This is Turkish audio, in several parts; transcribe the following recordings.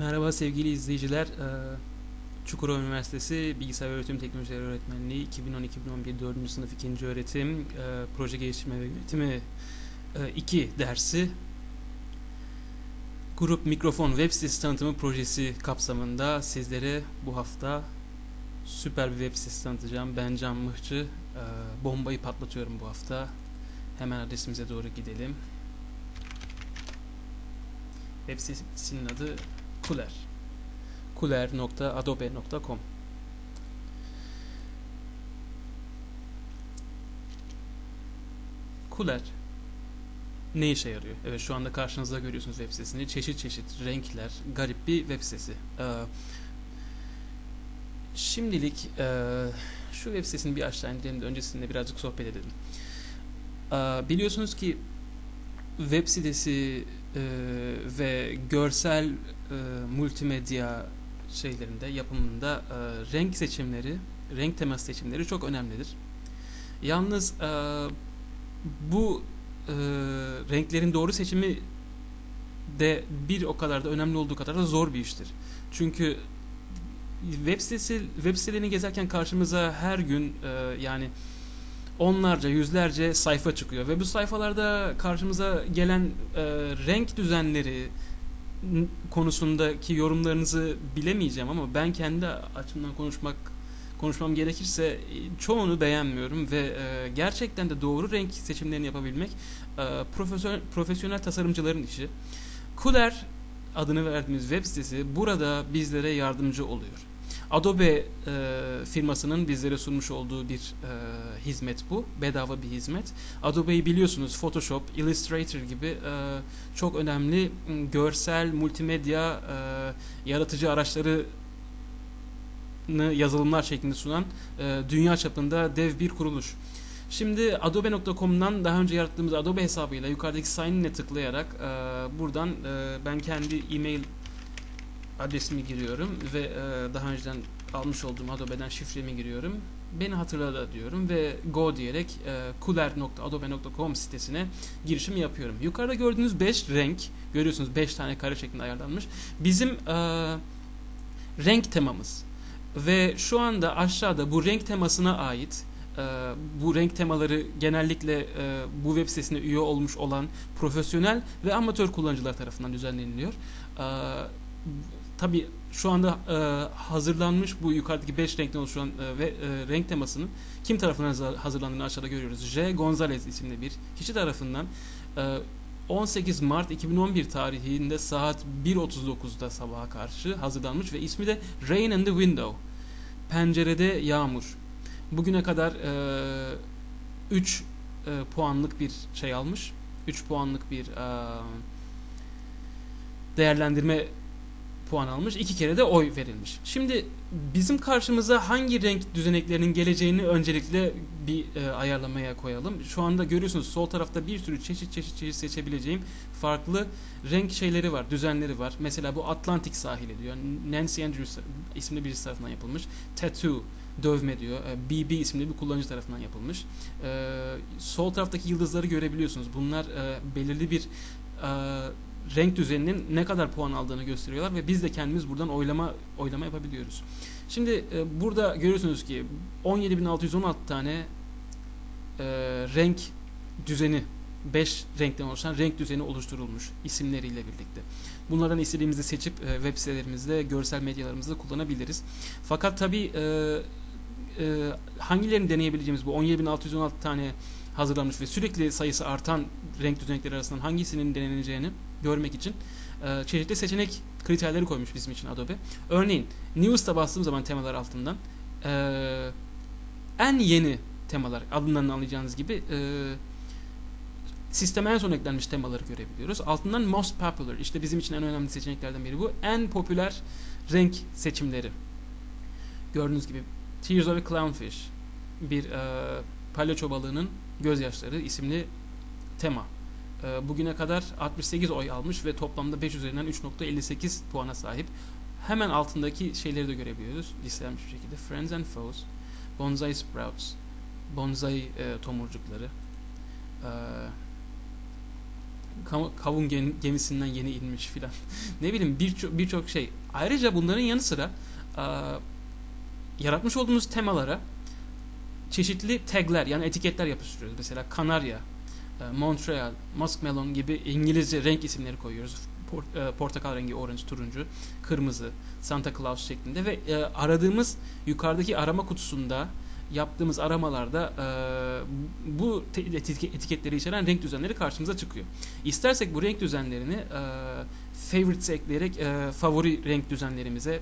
Merhaba sevgili izleyiciler. Ee, Çukurova Üniversitesi Bilgisayar Öğretim Teknolojileri Öğretmenliği 2010-2011 4. sınıf 2. öğretim e, proje geliştirme ve yönetimi 2 dersi Grup Mikrofon Web sitesi tanıtımı projesi kapsamında sizlere bu hafta süper bir web sitesi tanıtacağım. Ben Can Mıhçı. Ee, bombayı patlatıyorum bu hafta. Hemen adresimize doğru gidelim. Web sitesinin adı Kuler. kuler.adobe.com Kuler ne işe yarıyor? Evet şu anda karşınızda görüyorsunuz web sitesini. Çeşit çeşit renkler, garip bir web sitesi. Ee, şimdilik e, şu web sitesini bir aşağı indirelim de öncesinde birazcık sohbet edelim. Ee, biliyorsunuz ki web sitesi e, ve görsel e, multimedya şeylerinde yapımında e, renk seçimleri, renk teması seçimleri çok önemlidir. Yalnız e, bu e, renklerin doğru seçimi de bir o kadar da önemli olduğu kadar da zor bir iştir. Çünkü web sitesi web sitelerini gezerken karşımıza her gün e, yani onlarca, yüzlerce sayfa çıkıyor ve bu sayfalarda karşımıza gelen e, renk düzenleri konusundaki yorumlarınızı bilemeyeceğim ama ben kendi açımdan konuşmak konuşmam gerekirse çoğunu beğenmiyorum ve e, gerçekten de doğru renk seçimlerini yapabilmek e, profesyonel, profesyonel tasarımcıların işi. Kuler adını verdiğimiz web sitesi burada bizlere yardımcı oluyor. Adobe e, firmasının bizlere sunmuş olduğu bir e, hizmet bu. Bedava bir hizmet. Adobe'yi biliyorsunuz Photoshop, Illustrator gibi e, çok önemli görsel, multimedya e, yaratıcı araçları yazılımlar şeklinde sunan e, dünya çapında dev bir kuruluş. Şimdi adobe.com'dan daha önce yarattığımız Adobe hesabıyla yukarıdaki sign tıklayarak e, buradan e, ben kendi e-mail adresimi giriyorum ve e, daha önceden almış olduğum Adobe'den şifremi giriyorum. Beni hatırla diyorum ve go diyerek e, cooler.adobe.com sitesine girişim yapıyorum. Yukarıda gördüğünüz 5 renk, görüyorsunuz 5 tane kare şeklinde ayarlanmış. Bizim e, renk temamız. Ve şu anda aşağıda bu renk temasına ait e, bu renk temaları genellikle e, bu web sitesine üye olmuş olan profesyonel ve amatör kullanıcılar tarafından düzenleniliyor. Tabi şu anda e, hazırlanmış bu yukarıdaki 5 renkten oluşan e, ve e, renk temasının kim tarafından hazırlandığını aşağıda görüyoruz. J. Gonzalez isimli bir kişi tarafından e, 18 Mart 2011 tarihinde saat 1.39'da sabaha karşı hazırlanmış ve ismi de Rain in the Window. Pencerede yağmur. Bugüne kadar 3 e, e, puanlık bir şey almış. 3 puanlık bir e, değerlendirme puan almış. iki kere de oy verilmiş. Şimdi bizim karşımıza hangi renk düzeneklerinin geleceğini öncelikle bir e, ayarlamaya koyalım. Şu anda görüyorsunuz sol tarafta bir sürü çeşit çeşit çeşit seçebileceğim farklı renk şeyleri var, düzenleri var. Mesela bu Atlantik sahili diyor. Nancy Andrews isimli birisi tarafından yapılmış. Tattoo dövme diyor. BB e, isimli bir kullanıcı tarafından yapılmış. E, sol taraftaki yıldızları görebiliyorsunuz. Bunlar e, belirli bir e, renk düzeninin ne kadar puan aldığını gösteriyorlar ve biz de kendimiz buradan oylama oylama yapabiliyoruz. Şimdi e, burada görüyorsunuz ki 17.616 tane e, renk düzeni 5 renkten oluşan renk düzeni oluşturulmuş isimleriyle birlikte. Bunlardan istediğimizi seçip e, web sitelerimizde, görsel medyalarımızda kullanabiliriz. Fakat tabi e, e, hangilerini deneyebileceğimiz bu 17.616 tane hazırlanmış ve sürekli sayısı artan renk düzenekleri arasından hangisinin deneneceğini görmek için e, çeşitli seçenek kriterleri koymuş bizim için Adobe. Örneğin News'ta bastığım zaman temalar altından e, en yeni temalar adından anlayacağınız gibi e, sisteme en son eklenmiş temaları görebiliyoruz. Altından most popular işte bizim için en önemli seçeneklerden biri bu. En popüler renk seçimleri. Gördüğünüz gibi Tears of a Clownfish bir e, palyaço balığının gözyaşları isimli tema. E, bugüne kadar 68 oy almış ve toplamda 5 üzerinden 3.58 puana sahip. Hemen altındaki şeyleri de görebiliyoruz. Listelenmiş bir şekilde. Friends and Foes, Bonsai Sprouts, Bonsai e, tomurcukları, e, kavun gemisinden yeni inmiş filan. ne bileyim birçok birçok şey. Ayrıca bunların yanı sıra e, yaratmış olduğumuz temalara çeşitli tagler yani etiketler yapıştırıyoruz. Mesela Kanarya, e, Montreal, Muskmelon gibi İngilizce renk isimleri koyuyoruz. E, portakal rengi, orange, turuncu, kırmızı, Santa Claus şeklinde ve e, aradığımız yukarıdaki arama kutusunda yaptığımız aramalarda bu etiketleri içeren renk düzenleri karşımıza çıkıyor. İstersek bu renk düzenlerini favorites ekleyerek favori renk düzenlerimize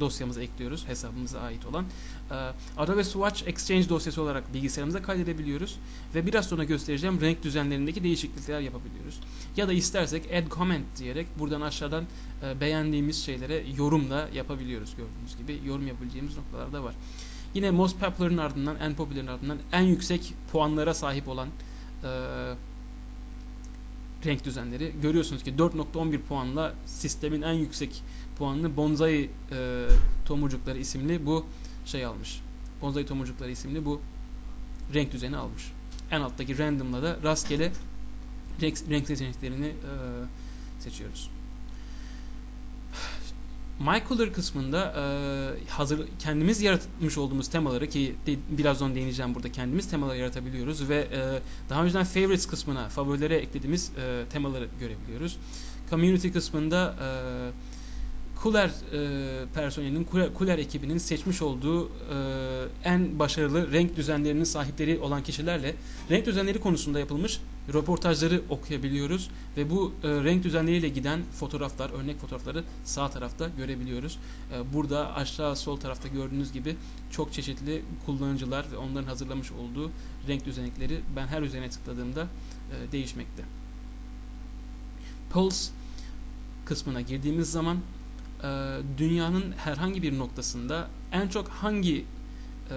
dosyamıza ekliyoruz hesabımıza ait olan. Ee, Adobe Swatch Exchange dosyası olarak bilgisayarımıza kaydedebiliyoruz ve biraz sonra göstereceğim renk düzenlerindeki değişiklikler yapabiliyoruz. Ya da istersek add comment diyerek buradan aşağıdan e, beğendiğimiz şeylere yorum da yapabiliyoruz gördüğünüz gibi. Yorum yapabileceğimiz noktalar da var. Yine most popular'ın ardından, en popülerin ardından en yüksek puanlara sahip olan e, renk düzenleri. Görüyorsunuz ki 4.11 puanla sistemin en yüksek puanını Bonsai e, Tomurcukları isimli bu şey almış. Bonsai Tomurcukları isimli bu renk düzeni almış. En alttaki random'la da rastgele renk, renk seçeneklerini e, seçiyoruz. My Color kısmında e, hazır kendimiz yaratmış olduğumuz temaları ki de, birazdan değineceğim burada kendimiz temaları yaratabiliyoruz ve e, daha önceden favorites kısmına favorilere eklediğimiz e, temaları görebiliyoruz. Community kısmında e, Kuler e, personelinin, Kuler, Kuler ekibinin seçmiş olduğu e, en başarılı renk düzenlerinin sahipleri olan kişilerle renk düzenleri konusunda yapılmış röportajları okuyabiliyoruz ve bu e, renk düzenleriyle giden fotoğraflar, örnek fotoğrafları sağ tarafta görebiliyoruz. E, burada aşağı sol tarafta gördüğünüz gibi çok çeşitli kullanıcılar ve onların hazırlamış olduğu renk düzenekleri ben her üzerine tıkladığımda e, değişmekte. Pulse kısmına girdiğimiz zaman e, dünyanın herhangi bir noktasında en çok hangi e,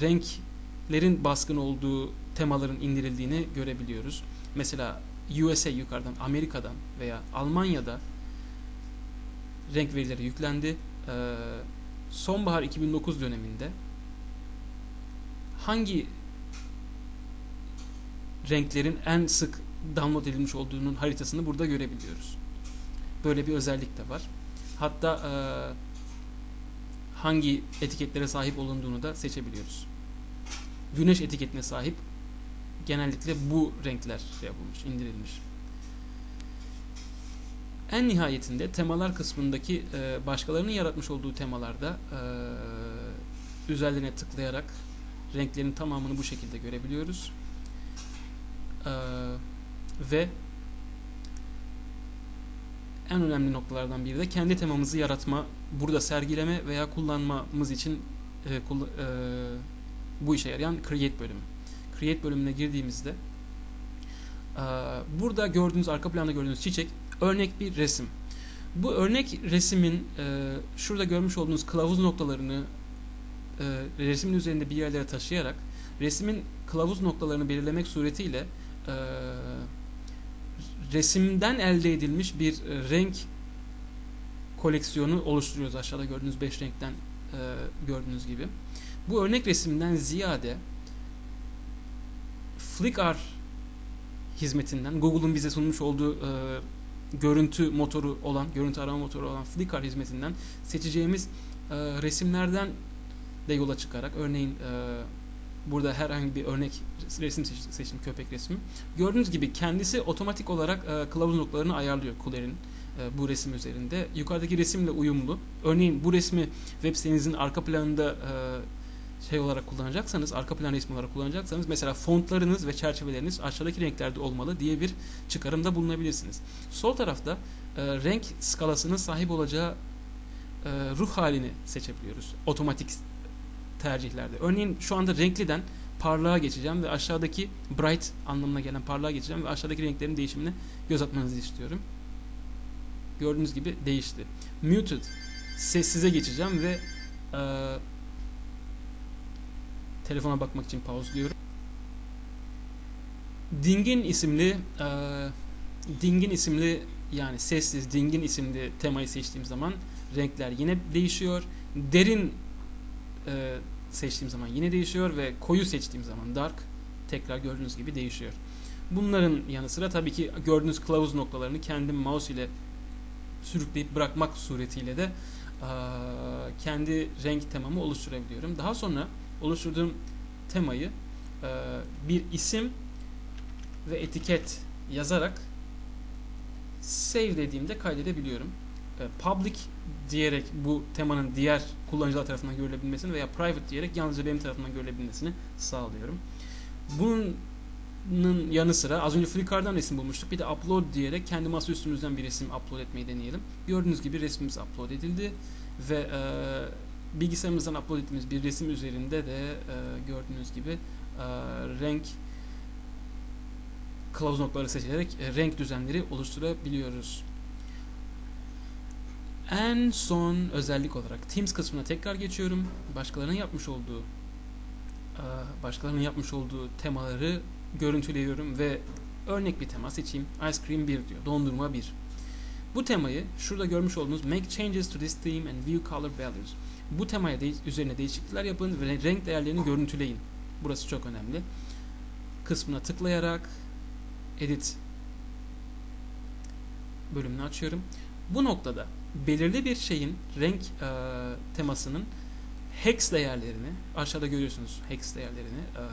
renklerin baskın olduğu temaların indirildiğini görebiliyoruz. Mesela USA yukarıdan, Amerika'dan veya Almanya'da renk verileri yüklendi. Ee, sonbahar 2009 döneminde hangi renklerin en sık download edilmiş olduğunun haritasını burada görebiliyoruz. Böyle bir özellik de var. Hatta e, hangi etiketlere sahip olunduğunu da seçebiliyoruz. Güneş etiketine sahip genellikle bu renkler şey yapılmış, indirilmiş. En nihayetinde temalar kısmındaki e, başkalarının yaratmış olduğu temalarda e, üzerlerine tıklayarak renklerin tamamını bu şekilde görebiliyoruz. E, ve en önemli noktalardan biri de kendi temamızı yaratma, burada sergileme veya kullanmamız için e, kul, e, bu işe yarayan Create bölümü. Create bölümüne girdiğimizde burada gördüğünüz, arka planda gördüğünüz çiçek örnek bir resim. Bu örnek resimin şurada görmüş olduğunuz kılavuz noktalarını e, resmin üzerinde bir yerlere taşıyarak resmin kılavuz noktalarını belirlemek suretiyle resimden elde edilmiş bir renk koleksiyonu oluşturuyoruz. Aşağıda gördüğünüz 5 renkten gördüğünüz gibi. Bu örnek resimden ziyade Flickr hizmetinden Google'un bize sunmuş olduğu e, görüntü motoru olan, görüntü arama motoru olan Flickr hizmetinden seçeceğimiz e, resimlerden de yola çıkarak örneğin e, burada herhangi bir örnek resim seçtim, köpek resmi. Gördüğünüz gibi kendisi otomatik olarak e, kılavuz noktalarını ayarlıyor Kuler'in e, bu resim üzerinde. Yukarıdaki resimle uyumlu. Örneğin bu resmi web sitenizin arka planında e, şey olarak kullanacaksanız, arka plan resmi olarak kullanacaksanız mesela fontlarınız ve çerçeveleriniz aşağıdaki renklerde olmalı diye bir çıkarımda bulunabilirsiniz. Sol tarafta e, renk skalasının sahip olacağı e, ruh halini seçebiliyoruz. Otomatik tercihlerde. Örneğin şu anda renkliden parlağa geçeceğim ve aşağıdaki bright anlamına gelen parlağa geçeceğim ve aşağıdaki renklerin değişimini göz atmanızı istiyorum. Gördüğünüz gibi değişti. Muted sessize geçeceğim ve e, telefona bakmak için pauzluyorum. Dingin isimli e, Dingin isimli yani sessiz Dingin isimli temayı seçtiğim zaman renkler yine değişiyor. Derin e, seçtiğim zaman yine değişiyor ve koyu seçtiğim zaman dark tekrar gördüğünüz gibi değişiyor. Bunların yanı sıra tabii ki gördüğünüz kılavuz noktalarını kendim mouse ile sürükleyip bırakmak suretiyle de kendi renk temamı oluşturabiliyorum. Daha sonra oluşturduğum temayı bir isim ve etiket yazarak save dediğimde kaydedebiliyorum. Public diyerek bu temanın diğer kullanıcılar tarafından görülebilmesini veya private diyerek yalnızca benim tarafından görülebilmesini sağlıyorum. Bunun yanı sıra az önce Flickr'dan resim bulmuştuk. Bir de upload diyerek kendi masa üstümüzden bir resim upload etmeyi deneyelim. Gördüğünüz gibi resmimiz upload edildi ve e, bilgisayarımızdan upload ettiğimiz bir resim üzerinde de e, gördüğünüz gibi e, renk kılavuz noktaları seçerek e, renk düzenleri oluşturabiliyoruz. En son özellik olarak Teams kısmına tekrar geçiyorum. Başkalarının yapmış olduğu e, başkalarının yapmış olduğu temaları görüntüleyiyorum ve örnek bir tema seçeyim. Ice Cream 1 diyor. Dondurma 1. Bu temayı şurada görmüş olduğunuz Make changes to this theme and view color values. Bu temaya de üzerine değişiklikler yapın ve renk değerlerini görüntüleyin. Burası çok önemli. Kısmına tıklayarak Edit bölümünü açıyorum. Bu noktada belirli bir şeyin renk e, temasının hex değerlerini aşağıda görüyorsunuz hex değerlerini e,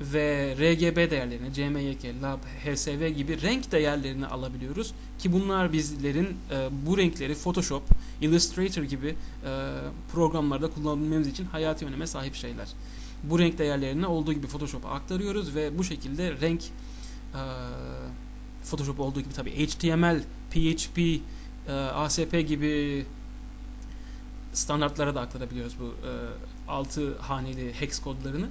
ve RGB değerlerini, CMYK, LAB, HSV gibi renk değerlerini alabiliyoruz ki bunlar bizlerin e, bu renkleri Photoshop, Illustrator gibi e, programlarda kullanabilmemiz için hayati öneme sahip şeyler. Bu renk değerlerini olduğu gibi Photoshop'a aktarıyoruz ve bu şekilde renk e, Photoshop olduğu gibi tabii HTML, PHP, e, ASP gibi standartlara da aktarabiliyoruz bu e, 6 haneli hex kodlarını.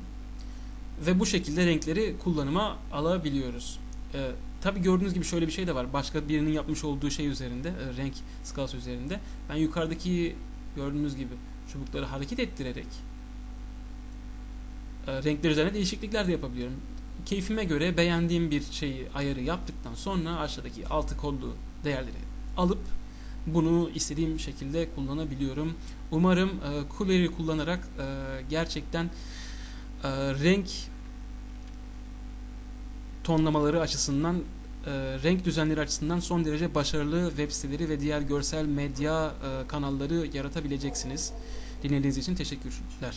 Ve bu şekilde renkleri kullanıma alabiliyoruz. E, Tabi gördüğünüz gibi şöyle bir şey de var. Başka birinin yapmış olduğu şey üzerinde, e, renk skalası üzerinde. Ben yukarıdaki gördüğünüz gibi çubukları hareket ettirerek e, renkler üzerine değişiklikler de yapabiliyorum. Keyfime göre beğendiğim bir şeyi ayarı yaptıktan sonra aşağıdaki altı kodlu değerleri alıp bunu istediğim şekilde kullanabiliyorum. Umarım e, Cooler'i kullanarak e, gerçekten e, renk tonlamaları açısından e, renk düzenleri açısından son derece başarılı web siteleri ve diğer görsel medya e, kanalları yaratabileceksiniz. Dinlediğiniz için teşekkürler.